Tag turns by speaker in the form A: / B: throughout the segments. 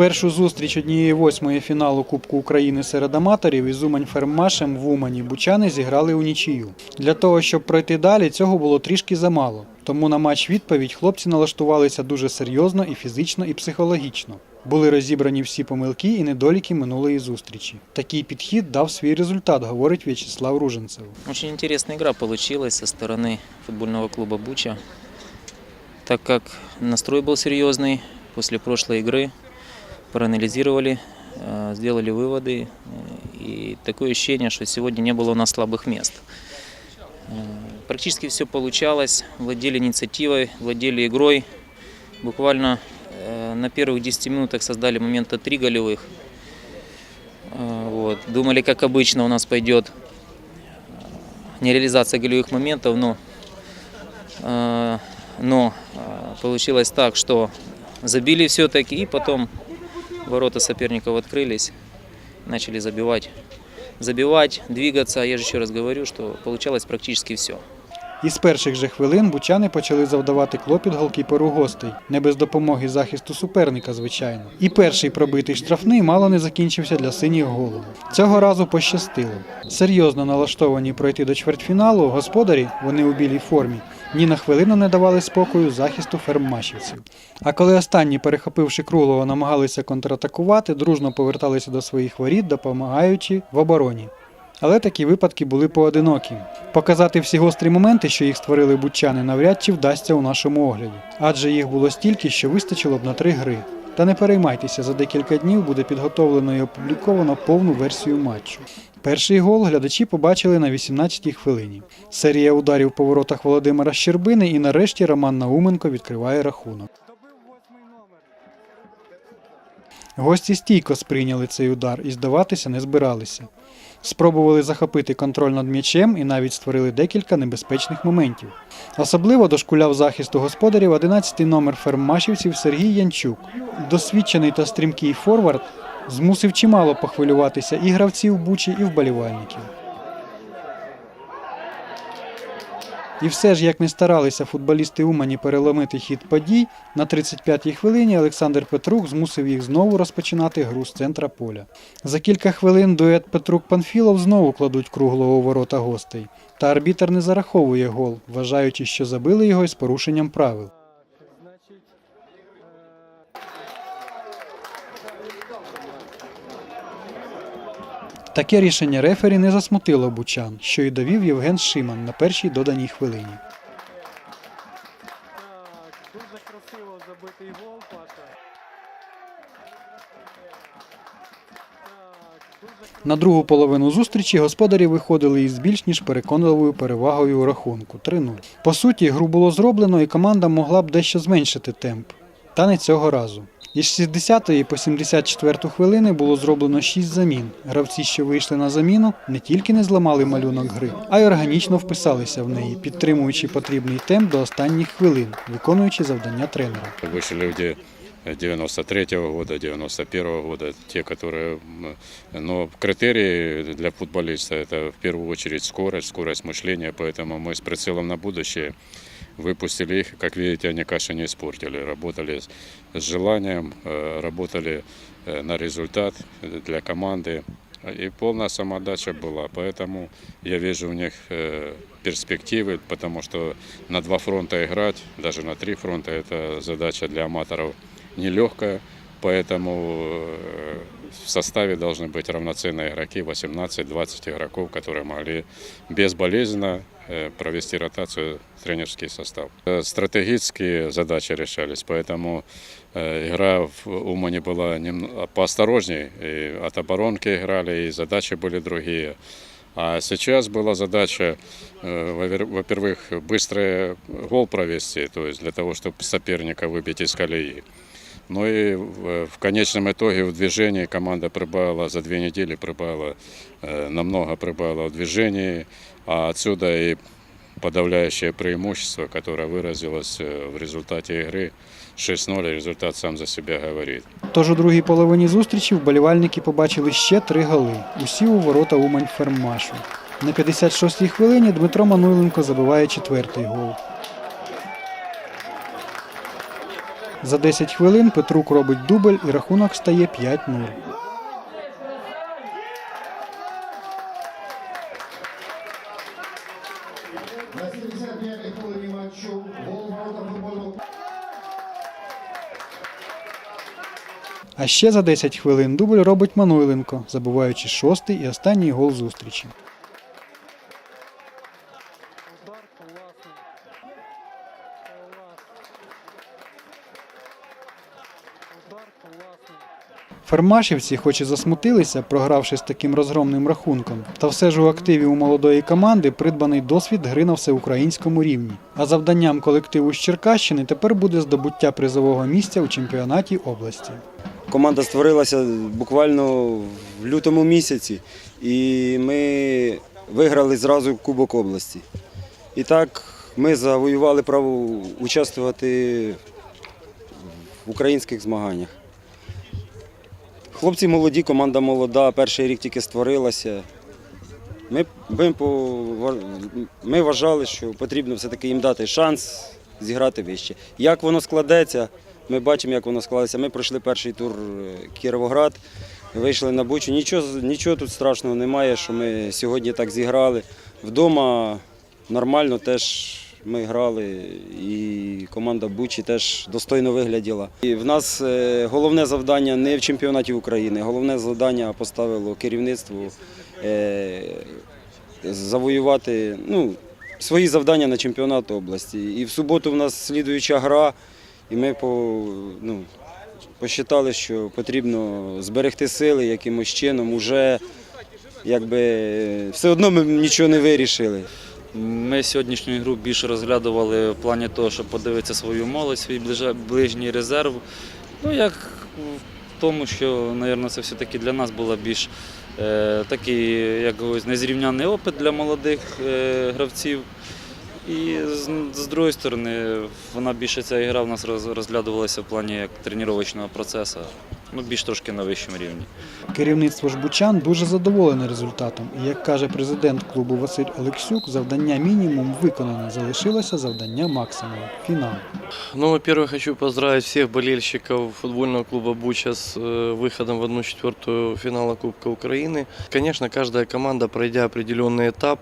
A: Першу зустріч однієї восьмої фіналу Кубку України серед аматорів із Умань Фермашем в Умані бучани зіграли у нічию. Для того, щоб пройти далі, цього було трішки замало. Тому на матч відповідь хлопці налаштувалися дуже серйозно і фізично, і психологічно. Були розібрані всі помилки і недоліки минулої зустрічі. Такий підхід дав свій результат, говорить В'ячеслав Руженцев.
B: Очень интересная игра получилась со стороны футбольного клуба «Буча», так как настрой был серьезный. После прошлой игры Проанализировали, э, сделали выводы. э, И такое ощущение, что сегодня не было у нас слабых мест. Э, Практически все получалось, владели инициативой, владели игрой. Буквально на первых 10 минутах создали момента три голевых. Вот. Думали, как обычно у нас пойдет не реализация голевых моментов, но, но получилось так, что забили все-таки, и потом ворота соперников открылись, начали забивать. Забивать, двигаться, я же еще раз говорю, что получалось практически все.
A: Із перших же хвилин бучани почали завдавати клопіт голкіперу гостей, не без допомоги захисту суперника, звичайно. І перший пробитий штрафний мало не закінчився для синіх голом. Цього разу пощастило. Серйозно налаштовані пройти до чвертьфіналу, господарі, вони у білій формі, ні на хвилину не давали спокою захисту фермашівців. А коли останні, перехопивши круглого, намагалися контратакувати, дружно поверталися до своїх воріт, допомагаючи в обороні. Але такі випадки були поодинокі. Показати всі гострі моменти, що їх створили бучани, навряд чи вдасться у нашому огляді, адже їх було стільки, що вистачило б на три гри. Та не переймайтеся, за декілька днів буде підготовлено і опубліковано повну версію матчу. Перший гол глядачі побачили на 18-й хвилині. Серія ударів по воротах Володимира Щербини і нарешті Роман Науменко відкриває рахунок. Гості стійко сприйняли цей удар і здаватися не збиралися. Спробували захопити контроль над м'ячем і навіть створили декілька небезпечних моментів. Особливо дошкуляв захисту господарів 11-й номер фермашівців Сергій Янчук. Досвідчений та стрімкий форвард змусив чимало похвилюватися і гравців Бучі, і вболівальників. І все ж, як не старалися футболісти Умані переломити хід подій, на 35-й хвилині Олександр Петрук змусив їх знову розпочинати гру з центра поля. За кілька хвилин дует Петрук-Панфілов знову кладуть круглого ворота гостей. Та арбітер не зараховує гол, вважаючи, що забили його із порушенням правил. Таке рішення рефері не засмутило бучан, що й довів Євген Шиман на першій доданій хвилині.
C: Дуже красиво забитий гол.
A: На другу половину зустрічі господарі виходили із більш ніж переконливою перевагою у рахунку 3-0. По суті, гру було зроблено і команда могла б дещо зменшити темп. Та не цього разу. Із 60-ї по 74 хвилини було зроблено 6 замін. Гравці, що вийшли на заміну, не тільки не зламали малюнок гри, а й органічно вписалися в неї, підтримуючи потрібний темп до останніх хвилин, виконуючи завдання тренера.
D: Вышли люди 93-го года, 91-го года, те, которые... м, Но критерии для футболиста – это в первую очередь скорость, скорость мышления, поэтому мы с прицелом на будущее выпустили их. Как видите, они каши не испортили. Работали с желанием, э, работали э, на результат для команды. И полная самоотдача была, поэтому я вижу у них э, перспективы, потому что на два фронта играть, даже на три фронта, это задача для аматоров нелегкая, поэтому в составе должны быть равноценные игроки, 18-20 игроков, которые могли безболезненно провести ротацию в тренерский состав. Э, Стратегические задачи решались, поэтому э, игра в Умане была нем- поосторожней, и от оборонки играли, и задачи были другие. А сейчас была задача, э, во-вер- во-первых, быстрый гол провести, то есть для того, чтобы соперника выбить из колеи. Ну и в в конечном итоге в движении команда прибавила за две недели, прибавила э, намного прибавила в движении, а отсюда и подавляющее преимущество, которое выразилось э, в результате игры 6-0, и результат сам за себя говорит.
A: Тож у другій половині зустрічі вболівальники побачили ще три голи. Усі у ворота Умань Фермашу. На 56-й хвилині Дмитро Мануйленко забиває четвертий гол. За 10 хвилин Петрук робить дубль і рахунок стає 5-0.
E: На 75-й хвилині матчу гол ворота футбольного
A: А ще за 10 хвилин дубль робить Мануйленко, забиваючи шостий і останній гол зустрічі.
C: Удар класний. Клас. Удар класний.
A: Фермашівці, хоч і засмутилися, програвши з таким розгромним рахунком, та все ж у активі у молодої команди придбаний досвід гри на всеукраїнському рівні. А завданням колективу з Черкащини тепер буде здобуття призового місця у чемпіонаті області.
F: Команда створилася буквально в лютому місяці, і ми виграли зразу Кубок області. І так ми завоювали право участвувати в українських змаганнях. Хлопці молоді, команда молода, перший рік тільки створилася. Ми, ми, вважали, що потрібно все-таки їм дати шанс зіграти вище. Як воно складеться, ми бачимо, як воно склалося. Ми пройшли перший тур е, Кіровоград, вийшли на Бучу. Нічого, нічого тут страшного немає, що ми сьогодні так зіграли. Вдома нормально теж ми грали, і команда Бучі теж достойно вигляділа. І в нас е, головне завдання не в чемпіонаті України, головне завдання поставило керівництво е, завоювати ну, свої завдання на чемпіонат області. І в суботу в нас слідуюча гра, і ми по, ну, посчитали, що потрібно зберегти сили якимось чином. Уже якби все одно ми нічого не вирішили.
G: Ми сьогоднішню гру більше розглядували в плані того, щоб подивитися свою молодь, свій ближній резерв. Ну, як в тому, що, мабуть, це все-таки для нас було більш е, такий як ось, незрівняний опит для молодих е, гравців. І з, з другої сторони, вона більше ця гра в нас розглядувалася в плані як тренувального процесу, ну, більш трошки на вищому рівні.
A: Керівництво ж Бучан дуже задоволене результатом. І як каже президент клубу Василь Олексюк, завдання мінімум виконано. Залишилося завдання максимум фінал.
H: Ну, во-первых, хочу поздравить всех болельщиков футбольного клуба «Буча» с э, выходом в 1-4 финала Кубка Украины. Конечно, каждая команда, пройдя определенный этап,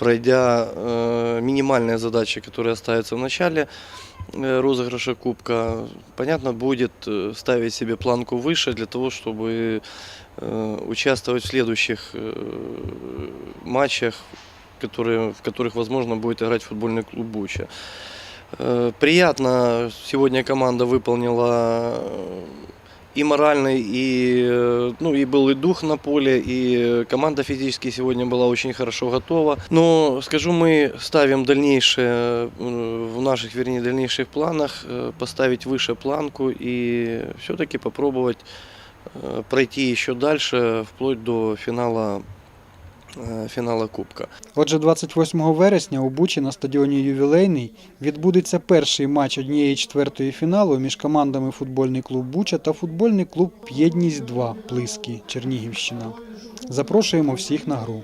H: пройдя э, минимальные задачи, которые ставятся в начале э, розыгрыша Кубка, понятно, будет э, ставить себе планку выше для того, чтобы э, участвовать в следующих э, матчах, которые, в которых, возможно, будет играть футбольный клуб «Буча». Э, Приятно, сегодня команда выполнила э, и моральный, и, э, ну, и был и дух на поле, и команда физически сегодня была очень хорошо готова. Но, скажу, мы ставим дальнейшее, э, в наших, вернее, дальнейших планах э, поставить выше планку и все-таки попробовать э, пройти еще дальше, вплоть до финала, э, финала Кубка.
A: Отже, 28 вересня у Бучі на стадіоні Ювілейний відбудеться перший матч однієї четвертої фіналу між командами футбольний клуб Буча та футбольний клуб Єдність 2 Плиски Чернігівщина. Запрошуємо всіх на гру.